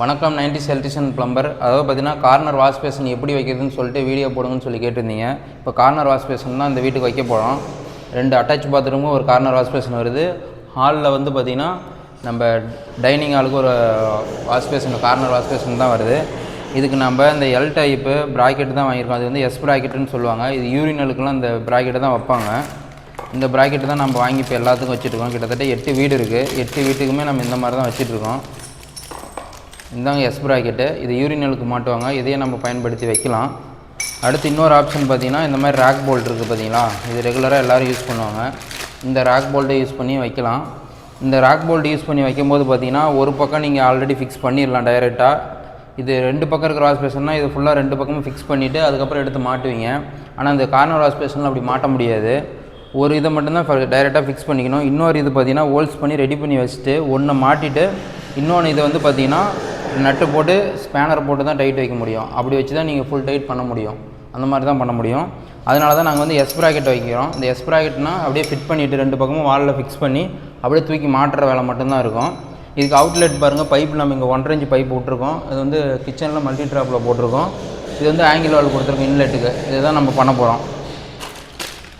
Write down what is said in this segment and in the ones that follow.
வணக்கம் ninety electrician plumber. அதாவது பார்த்தீங்கன்னா கார்னர் வாஷ் பேஷன் எப்படி வைக்கிறதுன்னு சொல்லிட்டு வீடியோ போடுங்கன்னு சொல்லி கேட்டிருந்தீங்க. இப்போ கார்னர் வாஷ் பேஷன் தான் இந்த வீட்டுக்கு வைக்க போகிறோம் ரெண்டு அட்டாச் பாத்ரூமும் ஒரு கார்னர் வாஷ் பேஷன் வருது. ஹாலில் வந்து பார்த்திங்கன்னா நம்ம டைனிங் ஹாலுக்கு ஒரு wash basin corner wash basin தான் வருது. இதுக்கு நம்ம இந்த எல் டைப்பு ப்ராக்கெட் தான் வாங்கியிருக்கோம். அது வந்து எஸ் ப்ராக்கெட்டுன்னு சொல்லுவாங்க. இது யூரினலுக்குலாம் இந்த ப்ராக்கெட்டை தான் வைப்பாங்க. இந்த ப்ராக்கெட்டு தான் நம்ம வாங்கி இப்போ எல்லாத்துக்கும் வச்சுட்ருக்கோம் கிட்டத்தட்ட எட்டு வீடு இருக்குது எட்டு வீட்டுக்குமே நம்ம இந்த மாதிரி தான் வச்சுட்ருக்கோம் இந்தாங்க எஸ் ப்ராக்கெட்டு இது யூரினலுக்கு மாட்டுவாங்க. இதையே நம்ம பயன்படுத்தி வைக்கலாம். அடுத்து இன்னொரு ஆப்ஷன் பார்த்தீங்கன்னா இந்த மாதிரி ரேக் போல்ட் இருக்குது பார்த்தீங்களா? இது ரெகுலராக எல்லோரும் யூஸ் பண்ணுவாங்க. இந்த ரேக் போல்ட்டை யூஸ் பண்ணி வைக்கலாம். இந்த ரேக் போல்ட் யூஸ் பண்ணி வைக்கும்போது பார்த்தீங்கன்னா ஒரு பக்கம் நீங்கள் ஆல்ரெடி ஃபிக்ஸ் பண்ணிடலாம் டைரெக்டாக இது ரெண்டு பக்கம் இருக்கிற வாஷ்பேஷன்னா இது ஃபுல்லாக ரெண்டு பக்கமும் ஃபிக்ஸ் பண்ணிவிட்டு அதுக்கப்புறம் எடுத்து மாட்டுவீங்க. ஆனால் இந்த கார்னர் வாஷ்பேஷனில் அப்படி மாட்ட முடியாது. ஒரு இதை மட்டும்தான் டைரெக்டாக ஃபிக்ஸ் பண்ணிக்கணும். இன்னொரு இது பார்த்தீங்கன்னா ஹோல்ஸ் பண்ணி ரெடி பண்ணி வச்சுட்டு ஒன்று மாட்டிட்டு இன்னொன்று இதை வந்து பார்த்தீங்கன்னா நட்டு போட்டு ஸ்பேனர் போட்டு தான் டைட் வைக்க முடியும். அப்படி வச்சு தான் நீங்கள் ஃபுல் டைட் பண்ண முடியும். அந்த மாதிரி தான் பண்ண முடியும். அதனால தான் நாங்கள் வந்து எஸ் ப்ராக்கெட் வைக்கிறோம். இந்த எஸ் ப்ராக்கெட்னால் அப்படியே ஃபிட் பண்ணிவிட்டு ரெண்டு பக்கமும் வாலில் ஃபிக்ஸ் பண்ணி அப்படியே தூக்கி மாட்டுற வேலை மட்டும்தான் இருக்கும். இதுக்கு அவுட்லெட் பாருங்கள் பைப் நம்ம இங்கே ஒன்றரை இன்ச்சு பைப் விட்ருக்கோம் இது வந்து கிச்சனில் மல்டி ட்ராப்பில் போட்டிருக்கோம். இது வந்து ஆங்கிள் வால் கொடுத்துருக்கோம் இன்லெட்டுக்கு இதுதான் நம்ம பண்ண போகிறோம்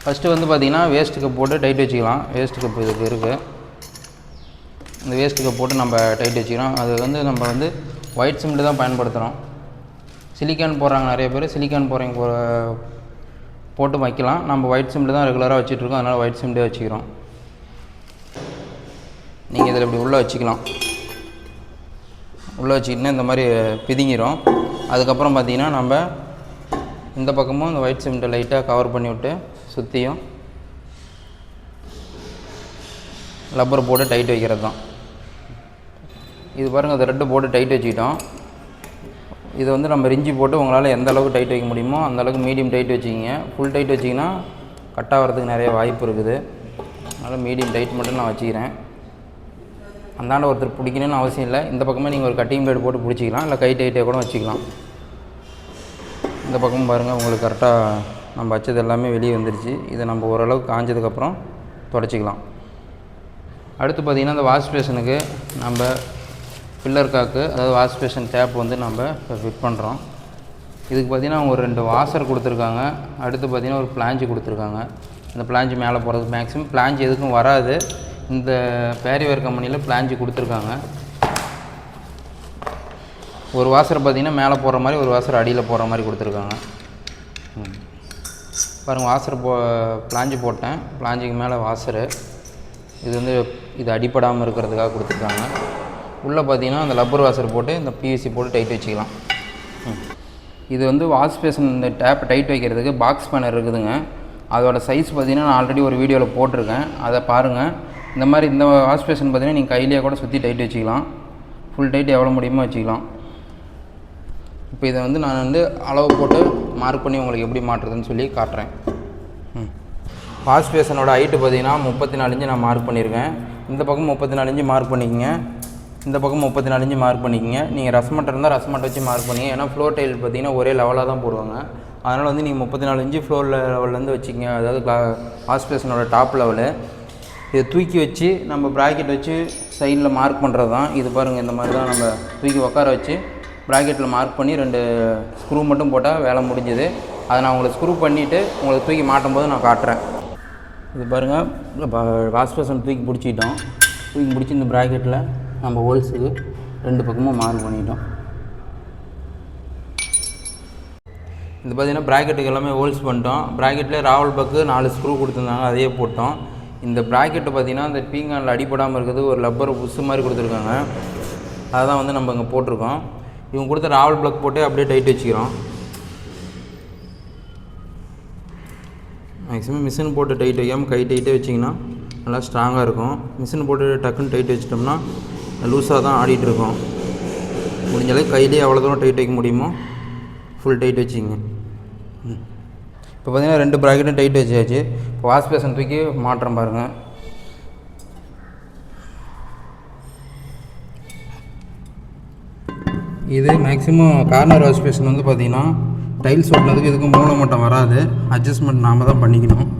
ஃபஸ்ட்டு வந்து பார்த்திங்கன்னா வேஸ்ட்டு கப் போட்டு டைட் வச்சுக்கலாம். வேஸ்ட்டு கப் இதுக்கு இருக்குது இந்த வேஸ்ட்டுக்கு போட்டு நம்ம டைட் வச்சுக்கிறோம். அது வந்து நம்ம வந்து ஒயிட் சிமெண்ட் தான் பயன்படுத்துகிறோம் சிலிக்கான் போடுறாங்க நிறைய பேர். சிலிக்கான் போடுறவங்க போ போட்டு வைக்கலாம். நம்ம ஒயிட் சிமெண்ட் தான் ரெகுலராக வச்சுட்ருக்கோம் அதனால் ஒயிட் சிமெண்ட்டே வச்சுக்கிறோம். நீங்கள் இதில் இப்படி உள்ளே வச்சுக்கலாம். உள்ளே வச்சுக்கிட்டுனா இந்த மாதிரி பிதுங்கிடும் அதுக்கப்புறம் பார்த்தீங்கன்னா நம்ம இந்த பக்கமும் இந்த ஒயிட் சிமெண்ட்டை லைட்டாக கவர் பண்ணி விட்டு சுற்றியும் லப்பர் போட்டு டைட் வைக்கிறது தான் இது பாருங்கள் அது ரெட்டு போட்டு டைட் வச்சுக்கிட்டோம். இது வந்து நம்ம ரிஞ்சி போட்டு உங்களால் எந்த அளவுக்கு டைட் வைக்க முடியுமோ அந்த அளவுக்கு மீடியம் டைட் வச்சுக்கிங்க. ஃபுல் டைட் வச்சிங்கன்னா கட் ஆகிறதுக்கு நிறைய வாய்ப்பு இருக்குது. அதனால் மீடியம் டைட் மட்டும் நான் வச்சுக்கிறேன். அந்தாண்ட ஒருத்தர் பிடிக்கணும்னு அவசியம் இல்லை. இந்த பக்கமே நீங்கள் ஒரு கட்டிங் பிளேடு போட்டு பிடிச்சிக்கலாம். இல்லை கை டைட்டே கூட வச்சுக்கலாம். இந்த பக்கம் பாருங்கள் உங்களுக்கு கரெக்டாக நம்ம வச்சது எல்லாமே வெளியே வந்துருச்சு. இதை நம்ம ஓரளவுக்கு காஞ்சதுக்கப்புறம் தொடச்சிக்கலாம். அடுத்து பார்த்திங்கன்னா இந்த வாஷ் பேஷனுக்கு நம்ம பில்லர் காக்கு அதாவது வாஷ் பேஷன் டேப் வந்து நம்ம இப்போ ஃபிட் பண்ணுறோம் இதுக்கு பார்த்திங்கன்னா ஒரு ரெண்டு வாசர் கொடுத்துருக்காங்க. அடுத்து பார்த்திங்கன்னா ஒரு பிளாஞ்சு கொடுத்துருக்காங்க. அந்த பிளாஞ்சு மேலே போகிறது மேக்ஸிமம் பிளாஞ்சு எதுக்கும் வராது. இந்த பேரிவேர் கம்பெனியில் பிளாஞ்சு கொடுத்துருக்காங்க. ஒரு வாசர் பார்த்திங்கன்னா மேலே போகிற மாதிரி ஒரு வாசர் அடியில் போகிற மாதிரி கொடுத்துருக்காங்க. ம். பாருங்கள் வாசர் போ பிளாஞ்சு போட்டேன். பிளாஞ்சுக்கு மேலே வாசரு இது வந்து இது அடிப்படாமல் இருக்கிறதுக்காக கொடுத்துருக்காங்க. உள்ளே பார்த்தீங்கன்னா அந்த லப்பர் வாசர் போட்டு இந்த பிவிசி போட்டு டைட் வச்சுக்கலாம். ம். இது வந்து வாஷ் பேஷன் இந்த டேப் டைட் வைக்கிறதுக்கு பாக்ஸ் பேனர் இருக்குதுங்க. அதோட சைஸ் பார்த்தீங்கன்னா நான் ஆல்ரெடி ஒரு வீடியோவில் போட்டிருக்கேன். அதை பாருங்கள் இந்த மாதிரி இந்த வாஷ் பேஷன் பார்த்தீங்கன்னா நீங்கள் கையிலேயே கூட சுற்றி டைட் வச்சுக்கலாம். ஃபுல் டைட் எவ்வளோ முடியுமோ வச்சுக்கலாம். இப்போ இதை வந்து நான் வந்து அளவு போட்டு மார்க் பண்ணி உங்களுக்கு எப்படி மாட்டுறதுன்னு சொல்லி காட்டுறேன். ம். வாஷ் பேஷனோட ஹைட்டு பார்த்தீங்கன்னா முப்பத்தி நாலு இன்ச்சு நான் மார்க் பண்ணியிருக்கேன். இந்த பக்கம் முப்பத்தி நாலு இன்ச்சு மார்க் பண்ணிக்கங்க. இந்த பக்கம் முப்பத்தி நாலு இன்ச்சு மார்க் பண்ணிக்கோங்க நீங்கள் ரசமட்டை இருந்தால் ரசமட்டை வச்சு மார்க் பண்ணிங்க ஏன்னா ஃப்ளோர் டைல் பார்த்தீங்கன்னா ஒரே லெவலாக தான் போடுவாங்க. அதனால் வந்து நீங்கள் முப்பத்தி நாலு இன்ச்சு ஃப்ளோர் லெவல்லேருந்து வச்சுக்கங்க. அதாவது கிளா பேஷனோட டாப் லெவலு இதை தூக்கி வச்சு நம்ம ப்ராக்கெட் வச்சு சைடில் மார்க் பண்ணுறது தான் இது பாருங்கள் இந்த மாதிரி தான் நம்ம தூக்கி உட்கார வச்சு ப்ராக்கெட்டில் மார்க் பண்ணி ரெண்டு ஸ்க்ரூ மட்டும் போட்டால் வேலை முடிஞ்சுது. அதை நான் உங்களுக்கு ஸ்க்ரூ பண்ணிவிட்டு உங்களுக்கு தூக்கி மாட்டும் போது நான் காட்டுறேன். இது பாருங்கள் வாஷ் பேஷன் தூக்கி பிடிச்சிட்டோம். தூக்கி பிடிச்சி இந்த ப்ராக்கெட்டில் நம்ம ஹோல்ஸுக்கு ரெண்டு பக்கமும் மார்க் பண்ணிட்டோம். இது பார்த்தீங்கன்னா ப்ராக்கெட்டுக்கு எல்லாமே ஹோல்ஸ் பண்ணிட்டோம். ப்ராக்கெட்லேயே ராவல் பக்கு நாலு ஸ்க்ரூ கொடுத்துருந்தாங்க அதையே போட்டோம். இந்த ப்ராக்கெட்டு பார்த்தீங்கன்னா இந்த பீங்கானில் அடிப்படாமல் இருக்கிறது ஒரு லப்பர் புஸ்ஸு மாதிரி கொடுத்துருக்காங்க. அதுதான் வந்து நம்ம இங்கே போட்டிருக்கோம். இவங்க கொடுத்த ராவல் ப்ளக் போட்டு அப்படியே டைட் வச்சுக்கிறோம். மேக்ஸிமம் மிஷின் போட்டு டைட் வைக்காமல் கை டைட்டே வச்சிங்கன்னா நல்லா ஸ்ட்ராங்காக இருக்கும். மிஷின் போட்டு டக்குன்னு டைட் வச்சிட்டோம்னா லூஸாக தான் ஆடிட்டுருக்கோம். முடிஞ்சளவு கையிலே கையிலேயே எவ்வளோ தூரம் டைட் வைக்க முடியுமோ? ஃபுல் டைட் வச்சுங்க இப்போ பார்த்தீங்கன்னா ரெண்டு ப்ராக்கெட்டும் டைட் வச்சாச்சு. இப்போ வாஷ் பேசன் தூக்கி மாற்றம் பாருங்கள் இது மேக்ஸிமம் கார்னர் வாஷ் பேஷன் வந்து பார்த்தீங்கன்னா டைல்ஸ் ஓட்டினதுக்கு இதுக்கு மூணு மட்டம் வராது. அட்ஜஸ்ட்மெண்ட் நாம் தான் பண்ணிக்கணும்.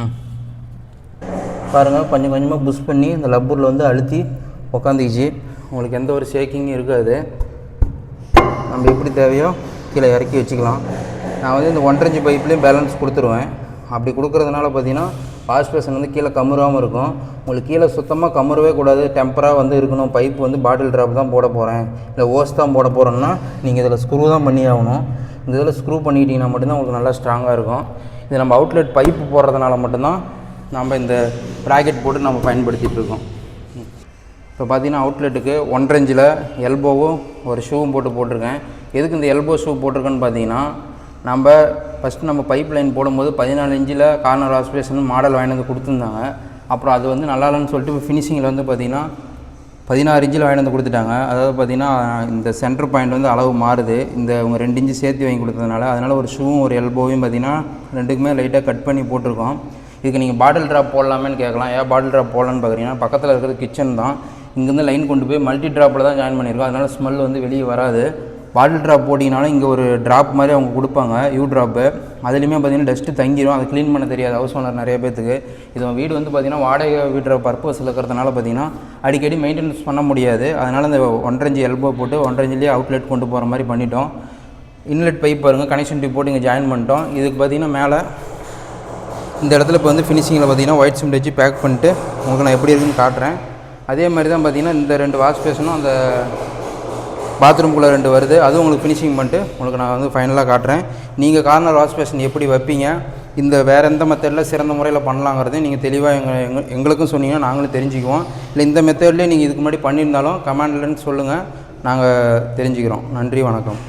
ம். பாருங்கள் கொஞ்சம் கொஞ்சமாக புஷ் பண்ணி இந்த லப்பூரில் வந்து அழுத்தி உக்காந்துக்கிச்சு உங்களுக்கு எந்த ஒரு ஷேக்கிங்கும் இருக்காது. நம்ம எப்படி தேவையோ கீழே இறக்கி வச்சுக்கலாம். நான் வந்து இந்த ஒன்றரை பைப்லேயும் பேலன்ஸ் கொடுத்துருவேன். அப்படி கொடுக்குறதுனால பார்த்தீங்கன்னா வாஷ் பேஷன் வந்து கீழே கமுறாமல் இருக்கும். உங்களுக்கு கீழே சுத்தமாக கமுறவே கூடாது. டெம்பராக வந்து இருக்கணும். பைப் வந்து பாட்டில் ட்ராப் தான் போட போகிறேன் இல்லை ஓஸ் தான் போட போகிறோன்னா நீங்கள் இதில் ஸ்க்ரூ தான் பண்ணி ஆகணும். இந்த இதில் ஸ்க்ரூ பண்ணிக்கிட்டிங்கன்னா மட்டும்தான் உங்களுக்கு நல்லா ஸ்ட்ராங்காக இருக்கும். இது நம்ம அவுட்லெட் பைப்பு போடுறதுனால மட்டும்தான் நம்ம இந்த ப்ராக்கெட் போட்டு நம்ம பயன்படுத்திகிட்டு இருக்கோம். இப்போ பார்த்தீங்கன்னா அவுட்லெட்டுக்கு ஒன்றரை இன்ச்சில் எல்போவும் ஒரு ஷூவும் போட்டு போட்டிருக்கேன். எதுக்கு இந்த எல்போ ஷூ போட்டிருக்கேன்னு பார்த்தீங்கன்னா நம்ம ஃபஸ்ட்டு நம்ம பைப் லைன் போடும்போது பதினாலு இன்ச்சில் கார்னர் ஆஸ்பிரேஷன் மாடல் வாங்கிட்டு வந்து கொடுத்துருந்தாங்க. அப்புறம் அது வந்து நல்லா இல்லைன்னு சொல்லிட்டு இப்போ ஃபினிஷிங்கில் வந்து பார்த்தீங்கன்னா பதினாறு இன்ச்சில் வாங்கிட்டு வந்து கொடுத்துட்டாங்க. அதாவது பார்த்தீங்கன்னா இந்த சென்டர் பாயிண்ட் வந்து அளவு மாறுது. இந்த உங்கள் ரெண்டு இன்ச்சு சேர்த்து வாங்கி கொடுத்ததுனால அதனால் ஒரு ஷூவும் ஒரு எல்போவையும் பார்த்தீங்கன்னா ரெண்டுக்குமே லைட்டாக கட் பண்ணி போட்டிருக்கோம். இதுக்கு நீங்கள் பாட்டில் ட்ராப் போடலாமேன்னு கேட்கலாம். ஏன் பாட்டில் ட்ராப் போடலான்னு பார்க்குறீங்கன்னா பக்கத்தில் இருக்கிறது கிச்சன் தான். இங்கேருந்து லைன் கொண்டு போய் மல்டி ட்ராப்பில் தான் ஜாயின் பண்ணியிருக்கோம். அதனால் ஸ்மெல் வந்து வெளியே வராது. பாட்டில் ட்ராப் போட்டிங்கனாலும் இங்கே ஒரு ட்ராப் மாதிரி அவங்க கொடுப்பாங்க. யூ ட்ராப்பு அதுலேயுமே பார்த்தீங்கன்னா டஸ்ட்டு தங்கிடும் அதை க்ளீன் பண்ண தெரியாது. ஹவுஸ் ஓனர் நிறைய பேத்துக்கு. இது வீடு வந்து பார்த்திங்கன்னா வாடகை வீடுற பர்பஸில் இருக்கிறதுனால பார்த்தீங்கன்னா அடிக்கடி மெயின்டெனன்ஸ் பண்ண முடியாது. அதனால் இந்த ஒன்றரை எல்போ போட்டு ஒன்றரை அவுட்லெட் கொண்டு போகிற மாதிரி பண்ணிட்டோம். இன்லெட் பைப் பாருங்கள் கனெக்ஷன் டியூப் போட்டு இங்கே ஜாயின் பண்ணிட்டோம். இதுக்கு பார்த்தீங்கன்னா மேலே இந்த இடத்துல இப்போ வந்து ஃபினிஷிங்கில் பார்த்தீங்கன்னா ஒயிட் சிமெண்ட் வச்சு பேக் பண்ணிட்டு உங்களுக்கு நான் எப்படி இருக்குன்னு காட்டுறேன். அதே மாதிரி தான் பார்த்தீங்கன்னா இந்த ரெண்டு வாஷ் பேஷனும் அந்த பாத்ரூம்குள்ளே ரெண்டு வருது. அதுவும் உங்களுக்கு ஃபினிஷிங் பண்ணிட்டு உங்களுக்கு நான் வந்து ஃபைனலாக காட்டுறேன். நீங்கள் கார்னர் வாஷ் பேஷன் எப்படி வைப்பீங்க? இந்த வேறு எந்த மெத்தடில் சிறந்த முறையில் பண்ணலாங்கிறதையும் நீங்கள் தெளிவாக எங்கள் எங்களுக்கும் சொன்னீங்கன்னா நாங்களும் தெரிஞ்சுக்குவோம். இல்லை இந்த மெத்தட்லேயே நீங்கள் இதுக்கு முன்னாடி பண்ணியிருந்தாலும் கமெண்ட்லன்னு சொல்லுங்கள் நாங்கள் தெரிஞ்சுக்கிறோம். நன்றி வணக்கம்.